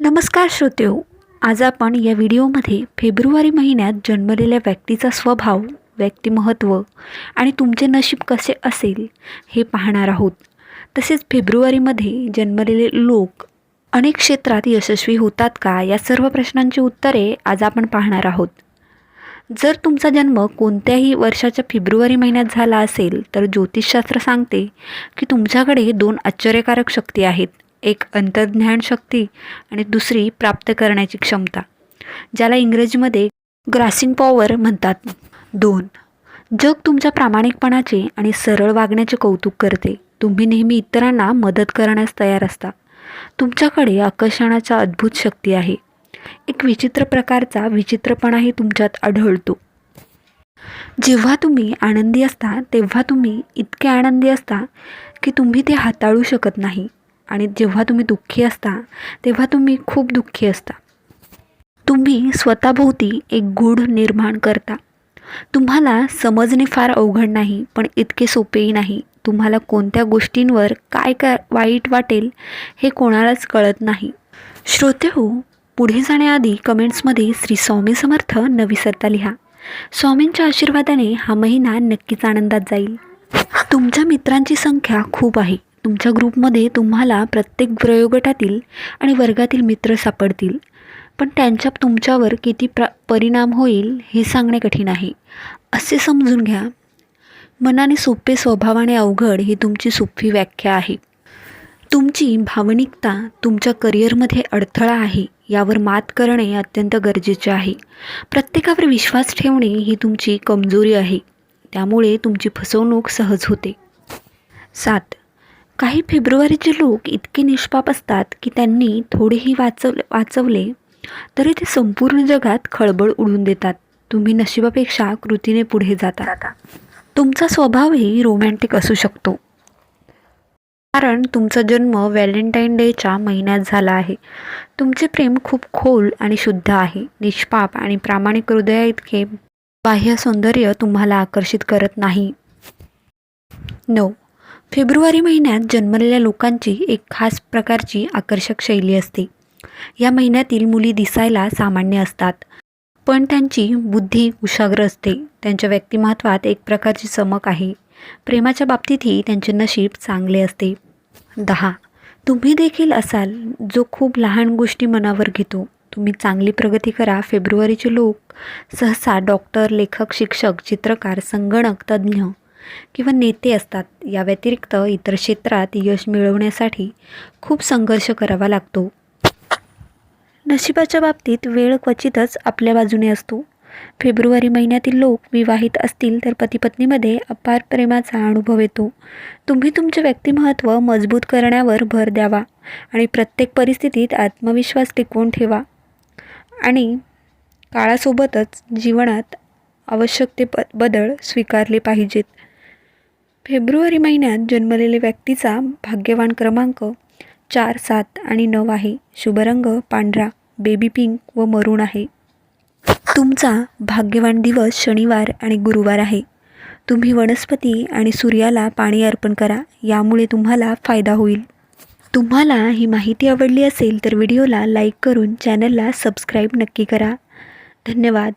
नमस्कार श्रोतेओ हो, आज आपण या व्हिडिओमध्ये फेब्रुवारी महिन्यात जन्मलेल्या व्यक्तीचा स्वभाव व्यक्तिमहत्त्व आणि तुमचे नशीब कसे असेल हे पाहणार आहोत. तसेच फेब्रुवारीमध्ये जन्मलेले लोक अनेक क्षेत्रात यशस्वी होतात का या सर्व प्रश्नांची उत्तरे आज आपण पाहणार आहोत. जर तुमचा जन्म कोणत्याही वर्षाच्या फेब्रुवारी महिन्यात झाला असेल तर ज्योतिषशास्त्र सांगते की तुमच्याकडे दोन आश्चर्यकारक शक्ती आहेत. एक अंतर्ज्ञान शक्ती आणि दुसरी प्राप्त करण्याची क्षमता ज्याला इंग्रजीमध्ये ग्रासिंग पॉवर म्हणतात. दोन जग तुमच्या प्रामाणिकपणाचे आणि सरळ वागण्याचे कौतुक करते. तुम्ही नेहमी इतरांना मदत करण्यास तयार असता. तुमच्याकडे आकर्षणाच्या अद्भुत शक्ती आहे. एक विचित्र प्रकारचा विचित्रपणाही तुमच्यात आढळतो. जेव्हा तुम्ही आनंदी असता तेव्हा तुम्ही इतके आनंदी असता की तुम्ही ते हाताळू शकत नाही. आणि जेव्हा तुम्ही दुःखी असता तेव्हा तुम्ही खूप दुःखी असता. तुम्ही स्वतःभोवती एक गूढ निर्माण करता. तुम्हाला समजणे फार अवघड नाही पण इतके सोपेही नाही. तुम्हाला कोणत्या गोष्टींवर काय का वाईट वाटेल हे कोणालाच कळत नाही. श्रोते हो पुढे जाण्याआधी कमेंट्समध्ये श्री स्वामी समर्थ नविसरता लिहा. स्वामींच्या आशीर्वादाने हा महिना नक्कीच आनंदात जाईल. तुमच्या मित्रांची संख्या खूप आहे. तुमच्या ग्रुपमध्ये तुम्हाला प्रत्येक प्रयोगटातील आणि वर्गातील मित्र सापडतील. पण त्यांच्या तुमच्यावर किती प्र परिणाम होईल हे सांगणे कठीण आहे. असे समजून घ्या. मनाने सोपे स्वभावाने अवघड ही तुमची सोपी व्याख्या आहे. तुमची भावनिकता तुमच्या करिअरमध्ये अडथळा आहे यावर मात करणे अत्यंत गरजेचे आहे. प्रत्येकावर विश्वास ठेवणे ही तुमची कमजोरी आहे. त्यामुळे तुमची फसवणूक सहज होते. सात. काही फेब्रुवारीचे लोक इतके निष्पाप असतात की त्यांनी थोडेही वाचव वाचवले तरी ते संपूर्ण जगात खळबळ उडून देतात. तुम्ही नशिबापेक्षा कृतीने पुढे जाता. तुमचा स्वभावही रोमॅन्टिक असू शकतो. कारण तुमचा जन्म व्हॅलेंटाईन डेच्या महिन्यात झाला आहे. तुमचे प्रेम खूप खोल आणि शुद्ध आहे. निष्पाप आणि प्रामाणिक हृदया इतके बाह्य सौंदर्य तुम्हाला आकर्षित करत नाही. नऊ. फेब्रुवारी महिन्यात जन्मलेल्या लोकांची एक खास प्रकारची आकर्षक शैली असते. या महिन्यातील मुली दिसायला सामान्य असतात. पण त्यांची बुद्धी कुशाग्र असते. त्यांच्या व्यक्तिमत्वात एक प्रकारची चमक आहे. प्रेमाच्या बाबतीतही त्यांचे नशीब चांगले असते. दहा. तुम्ही देखील असाल जो खूप लहान गोष्टी मनावर घेतो. तुम्ही चांगली प्रगती करा. फेब्रुवारीचे लोक सहसा डॉक्टर लेखक शिक्षक चित्रकार संगणक तज्ज्ञ किंवा नेते असतात या व्यतिरिक्त इतर क्षेत्रात यश मिळवण्यासाठी खूप संघर्ष करावा लागतो. नशिबाच्या बाबतीत वेळ क्वचितच आपल्या बाजूने असतो. फेब्रुवारी महिन्यातील लोक विवाहित असतील तर पतीपत्नीमध्ये अपार प्रेमाचा अनुभव येतो. तुम्ही तुमचे व्यक्तिमत्व मजबूत करण्यावर भर द्यावा आणि प्रत्येक परिस्थितीत आत्मविश्वास टिकवून ठेवा. आणि काळासोबतच जीवनात आवश्यक ते ब बदल स्वीकारले पाहिजेत. फेब्रुवारी महिन्यात जन्मलेल्या व्यक्तीचा भाग्यवान क्रमांक चार सात आणि नऊ आहे. शुभरंग पांढरा बेबी पिंक व मरून आहे. तुमचा भाग्यवान दिवस शनिवार आणि गुरुवार आहे. तुम्ही वनस्पती आणि सूर्याला पाणी अर्पण करा यामुळे तुम्हाला फायदा होईल. तुम्हाला ही माहिती आवडली असेल तर व्हिडिओला लाईक करून चॅनलला सबस्क्राईब नक्की करा. धन्यवाद.